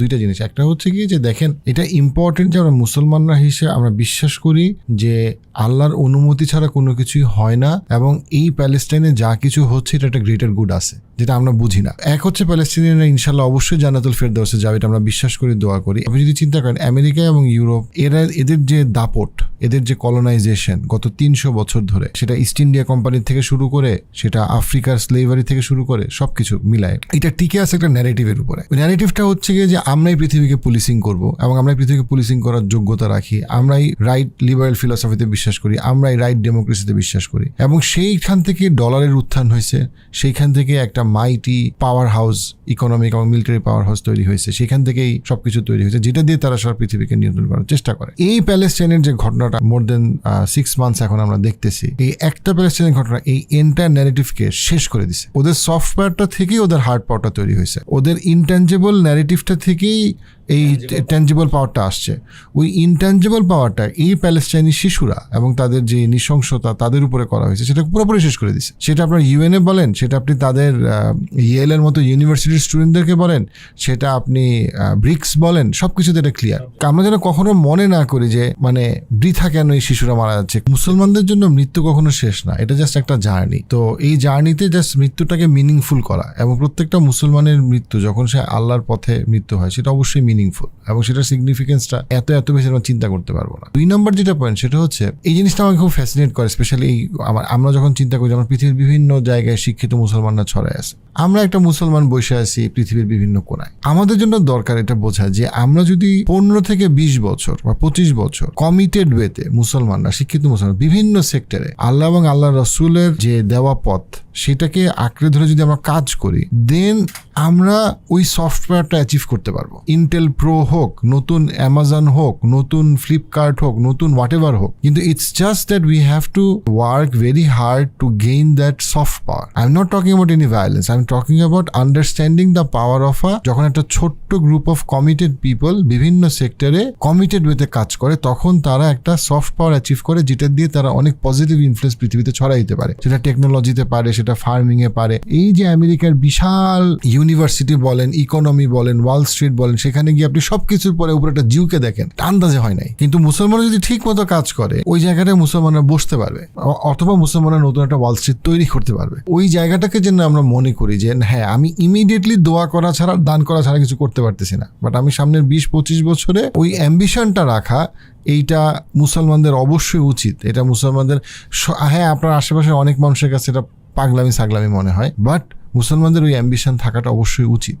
দুইটা জিনিস। একটা হচ্ছে কি যে দেখেন, এটা ইম্পর্টেন্ট যে আমরা মুসলমানরা হিসেবে আমরা বিশ্বাস করি যে আল্লাহর অনুমতি ছাড়া কোনো কিছুই হয় না এবং এই প্যালেস্টাইনে যা কিছু হচ্ছে, এটা একটা গ্রেটার গুড আছে, যেটা আমরা বুঝি না। এক হচ্ছে প্যালেস্টিনিয়ানরা ইনশাল্লাহ অবশ্যই জানাতুল জান্নাতুল ফেরদাউসে যাবে, এটা আমরা বিশ্বাস করি, দোয়া করি। আপনি যদি চিন্তা করেন, আমেরিকা এবং ইউরোপ, এরা এদের যে দাপট এদের যে কলোনাইজেশন গত তিনশো বছর ধরে, সেটা ইস্ট ইন্ডিয়া কোম্পানির থেকে শুরু করে, সেটা আফ্রিকার স্লেভারি থেকে শুরু করে, সবকিছু মিলায় এটা টিকে আছে একটা ন্যারেটিভের উপরে। ন্যারেটিভটা হচ্ছে গিয়ে যে আমরাই পৃথিবীকে পুলিশিং করব এবং আমরাই পৃথিবীকে পুলিশিং করার যোগ্যতা রাখি, আমরাই রাইট লিবারেল ফিলসফিতে বিশ্বাস করি, আমরাই রাইট ডেমোক্রেসিতে বিশ্বাস করি। এবং সেইখান থেকে ডলারের উত্থান হয়েছে, সেইখান থেকে একটা মাইটি পাওয়ার হাউস ইকোনমিক এবং মিলিটারি পাওয়ার হাউস তৈরি হয়েছে সেখান থেকেই সবকিছু তৈরি হয়েছে, যেটা দিয়ে তারা সারা পৃথিবীকে নিয়ন্ত্রণ করার চেষ্টা করে। এই প্যালেস্টাইনের যে ঘটনাটা মোর দেন সিক্স মান্থস এখন আমরা দেখতেছি। এই একটা প্যালেস্টাইনের ঘটনা এই এন্টার ন্যারেটিভকে শেষ করে দিছে। ওদের সফটওয়্যারটা থেকেই ওদের হার্ড পাওয়ারটা তৈরি হয়েছে। ওদের ইনট্যাঞ্জেবল ন্যারেটিভটা থেকেই এই ট্যাঞ্জিবল পাওয়ারটা আসছে। ওই ইনট্যাঞ্জিবল পাওয়ারটা এই প্যালেস্টাইনি শিশুরা এবং তাদের যে নৃশংসতা তাদের উপরে করা হয়েছে সেটা পুরোপুরি শেষ করে দিছে সেটা আপনার ইউএনএ বলেন সেটা আপনি তাদের ইয়েলের মতো ইউনিভার্সিটির স্টুডেন্টদেরকে বলেন সেটা আপনি ব্রিক্স বলেন সব কিছুতে এটা ক্লিয়ার আমরা যেন কখনো মনে না করি যে মানে বৃথা কেন এই শিশুরা মারা যাচ্ছে? মুসলমানদের জন্য মৃত্যু কখনো শেষ না এটা জাস্ট একটা জার্নি। তো এই জার্নিতে জাস্ট মৃত্যুটাকে মিনিংফুল করা এবং প্রত্যেকটা মুসলমানের মৃত্যু যখন সে আল্লাহর পথে মৃত্যু হয় সেটা অবশ্যই মিনিংফুল এবং সেটার সিগনিফিকেন্সটা এত এত বেশি আমরা চিন্তা করতে পারব না। দুই নম্বর যেটা পয়েন্ট সেটা হচ্ছে এই জিনিসটা আমাকে খুব ফ্যাসিনেট করে স্পেশালি এই আমার, আমরা যখন চিন্তা করি আমরা পৃথিবীর বিভিন্ন জায়গায় শিক্ষিত মুসলমানরা ছড়ায় আছে, আমরা একটা মুসলমান বসে আছি পৃথিবীর বিভিন্ন কোনায় আমাদের জন্য দরকার এটা বোঝা যে আমরা যদি পনেরো থেকে বিশ বছর বা পঁচিশ বছর কমিটেড ওয়েতে মুসলমানরা, শিক্ষিত মুসলমান বিভিন্ন সেক্টরে আল্লাহ এবং আল্লাহ রসুলের যে দেওয়া পথ, সেটাকে আঁকড়ে ধরে যদি আমরা কাজ করি দেন আমরা ওই সফটওয়্যারটা অ্যাচিভ করতে পারব। ইন্টেল প্রো হোক, নতুন অ্যামাজন হোক, নতুন ফ্লিপকার্ট হোক, নতুন হোয়াট এভার হোক। কিন্তু it's just that we have to work very hard to gain that soft power I am not talking about any violence I am talking about understanding the power of a যখন একটা ছোট্ট group of committed people বিভিন্ন সেক্টরে committed ওয়েতে কাজ করে, তখন তারা একটা সফট পাওয়ার অ্যাচিভ করে, যেটা দিয়ে তারা অনেক পজিটিভ ইনফ্লুয়েন্স পৃথিবীতে ছড়াই দিতে পারে। সেটা টেকনোলজিতে পারে, সেটা ফার্মিং এ পারে। এই যে আমেরিকার বিশাল ইউনিভার্সিটি বলেন ইকোনমি বলেন ওয়াল স্ট্রিট বলেন, সেখানে গিয়ে আপনি সবকিছুর পরে উপরে একটা জিউকে দেখেন, আন্দাজে হয় নাই। কিন্তু মুসলমান যদি ঠিক মতো কাজ করে, ওই জায়গাটায় মুসলমানরা বসতে পারবে অথবা মুসলমানরা নতুন একটা ওয়াল স্ট্রিট তৈরি করতে পারবে। ওই জায়গাটাকে যেন আমরা মনে করি যে হ্যাঁ আমি ইমিডিয়েটলি দোয়া করা ছাড়া, দান করা ছাড়া কিছু করতে পারতেছি না। বাট আমি সামনের বিশ পঁচিশ বছরে ওই অ্যাম্বিশনটা রাখা, এইটা মুসলমানদের অবশ্যই উচিত। এটা মুসলমানদের হ্যাঁ আপনার আশেপাশে অনেক মানুষের কাছে এটা পাগলামি সাগলামি মনে হয় বাট মুসলমানদের ওই অ্যাম্বিশন থাকাটা অবশ্যই উচিত।